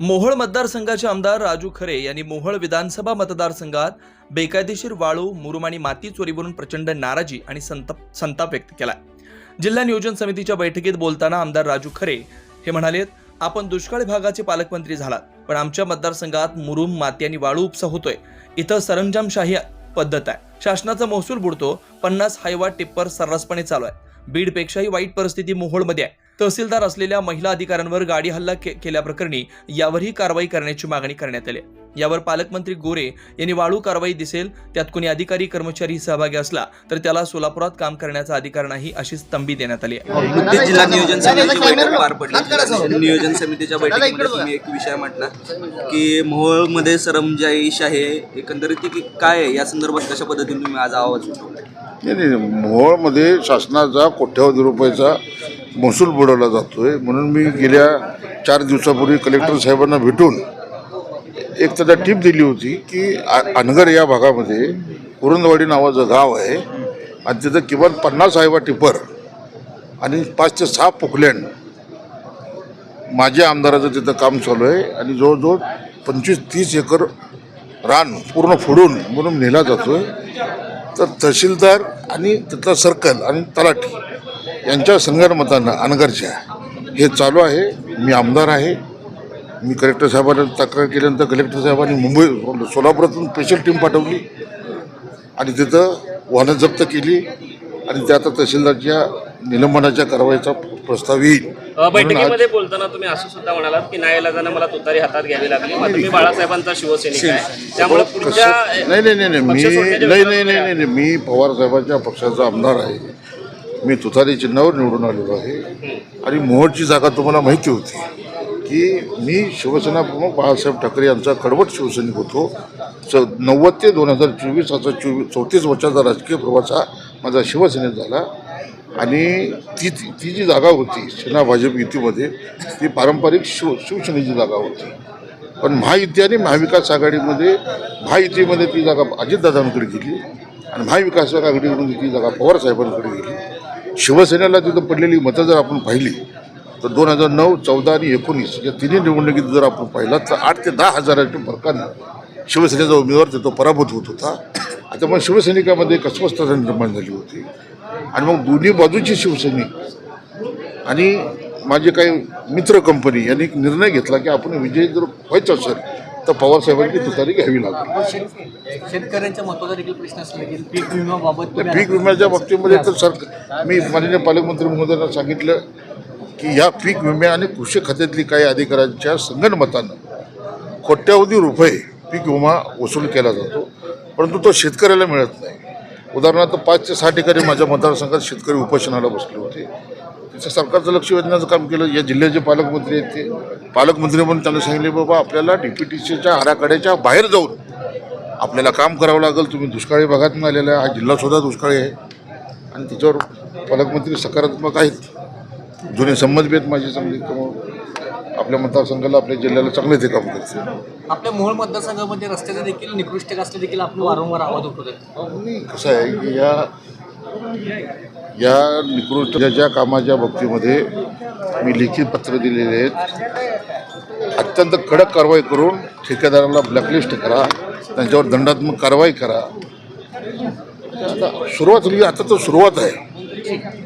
मोहोळ मतदारसंघाचे आमदार राजू खरे यांनी मोहोळ विधानसभा मतदारसंघात बेकायदेशीर वाळू मुरुम आणि माती चोरीवरून प्रचंड नाराजी आणि संताप संताप व्यक्त केला जिल्हा नियोजन समितीच्या बैठकीत बोलताना आमदार राजू खरे हे म्हणाले आपण दुष्काळी भागाचे पालकमंत्री झालात पण आमच्या मतदारसंघात मुरुम माती आणि वाळू उपसा होतोय. इथं सरंजामशाही पद्धत आहे. शासनाचा महसूल बुडतो पन्नास हायवा टिप्पर सर्रासपणे चालू आहे. बीडपेक्षाही वाईट परिस्थिती मोहोळमध्ये आहे. तहसीलदार असलेल्या महिला अधिकाऱ्यांवर गाडी हल्ला के- केल्याप्रकरणी यावरही कारवाई करण्याची मागणी करण्यात आली यावर पालकमंत्री गोरे यांनी वाळू कारवाई दिसेल त्यात कोणी अधिकारी कर्मचारी सहभागी असला तर त्याला सोलापुरात काम करण्याचा अधिकार नाही अशी तंबी देण्यात आली आहे. जिल्हा नियोजन समितीची बैठक पार पडली. नियोजन समितीच्या बैठकीमध्ये तुम्ही एक विषय म्हटला की मोहोळमध्ये सरंजाईश आहे एकंदरीत काय आहे? या संदर्भात कशा पद्धतीने तुम्ही आज आवाज उठवला नाही नाही मोहोळमध्ये शासनाचा कोट्यावधी रुपयाचा महसूल बुडवला जातो आहे म्हणून मी गेल्या चार दिवसापूर्वी कलेक्टर साहेबांना भेटून एक त्याला टीप दिली होती की आ- अनगर या भागामध्ये कुरुंदवाडी नावाचं गाव आहे आणि तिथं किमान पन्नास साहेबा टिपर आणि पाच ते सहा पोकलँड माझ्या आमदाराचं तिथं काम चालू आहे आणि जवळजवळ पंचवीस तीस एकर रान पूर्ण फोडून म्हणून नेला जातो आहे तर तहसीलदार आणि तिथला सर्कल आणि तलाठी यांच्या संगणमतानं अनगरच्या हे चालू आहे. मी आमदार आहे. मी कलेक्टर साहेबांना तक्रार केल्यानंतर कलेक्टर साहेबांनी मुंबई सोलापुरातून स्पेशल टीम पाठवली आणि तिथं वाहनं जप्त केली आणि त्या आता तहसीलदारच्या निलंबनाच्या कारवाईचा प्रस्ताव येईल. बैठकीमध्ये बोलताना तुम्ही असं सुद्धा म्हणालात की नाईलाजानं मला तुतारी हातात घ्यावी लागली. मी बाळासाहेबांचा शिवसैनिक आहे. त्यामुळे पुढच्या नाही नाही नाही नाही. मी नाही नाही नाही नाही नाही. मी पवार साहेबांच्या पक्षाचा आमदार आहे. मी तुतारी चिन्हावर निवडून आलेलो आहे. आणि मोहोळची जागा तुम्हाला माहिती होती की मी शिवसेना प्रमुख बाळासाहेब ठाकरे यांचा कडवट शिवसैनिक होतो. च नव्वद ते दोन हजार चोवीस असा चोवीस चौतीस वर्षाचा राजकीय प्रवास हा माझा शिवसेनेत झाला. आणि ती ती ती जी जागा होती सेना भाजप युतीमध्ये ती पारंपरिक शिव शिवसेनेची जागा होती. पण महायुती आणि महाविकास आघाडीमध्ये महायुतीमध्ये ती जागा अजितदादांकडे गेली आणि महाविकास आघाडीकडून ती जागा पवार साहेबांकडे गेली. शिवसेनेला तिथं पडलेली मतं जर आपण पाहिली तर दोन हजार नऊ चौदा आणि एकोणीस या तिन्ही निवडणुकीत जर आपण पाहिला तर आठ ते दहा हजाराच्या फरकानं शिवसेनेचा उमेदवार तिथं पराभूत होत होता. आता मग शिवसैनिकामध्ये एक अस्वस्थता निर्माण झाली होती. आणि मग दोन्ही बाजूची शिवसैनिक आणि माझे काही मित्र कंपनी यांनी एक निर्णय घेतला की आपण विजय जर व्हायचं असेल तर पवार साहेबांची तुतारी घ्यावी लागेल. शेतकऱ्यांच्या महत्त्वाचा देखील प्रश्न असला की पीक विम्याबाबत त्या पीक विम्याच्या बाबतीमध्ये तर सर मी माननीय पालकमंत्री महोदयांना सांगितलं की या पीक विम्या आणि कृषी खात्यातली काही अधिकाऱ्यांच्या संगणमतानं कोट्यावधी रुपये पीक विमा वसूल केला जातो परंतु तो शेतकऱ्याला मिळत नाही. उदाहरणार्थ पाच ते सहा ठिकाणी माझ्या मतदारसंघात शेतकरी उपोषणाला बसले होते. तिचं सरकारचं लक्ष वेधण्याचं काम केलं. या जिल्ह्याचे पालकमंत्री आहेत ते. पालकमंत्री म्हणून त्यांना सांगितले बाबा आपल्याला डी पी टी सीच्या आराखड्याच्या बाहेर जाऊन आपल्याला काम करावं लागेल. तुम्ही दुष्काळी भागातून आलेला आहे. हा जिल्हासुद्धा दुष्काळी आहे. आणि त्याच्यावर पालकमंत्री सकारात्मक आहेत. जुने संबंध आहेत माझे चांगले त्यामुळं आपल्या मतदारसंघाला आपल्या जिल्ह्याला चांगले ते काम करते. आपल्या मोहोळ मतदारसंघामध्ये रस्त्याचे देखील निकृष्ट असले देखील आपण वारंवार आवाज उठवतो कसं आहे की या या निकृष्ट ज्या- ज्या कामाच्या बाबतीमध्ये मी लेखी पत्र दिलेले आहेत अत्यंत कडक कारवाई करून ठेकेदाराला ब्लॅकलिस्ट करा त्यांच्यावर दंडात्मक कारवाई करा. आता सुरुवात झाली आता तर सुरुवात आहे.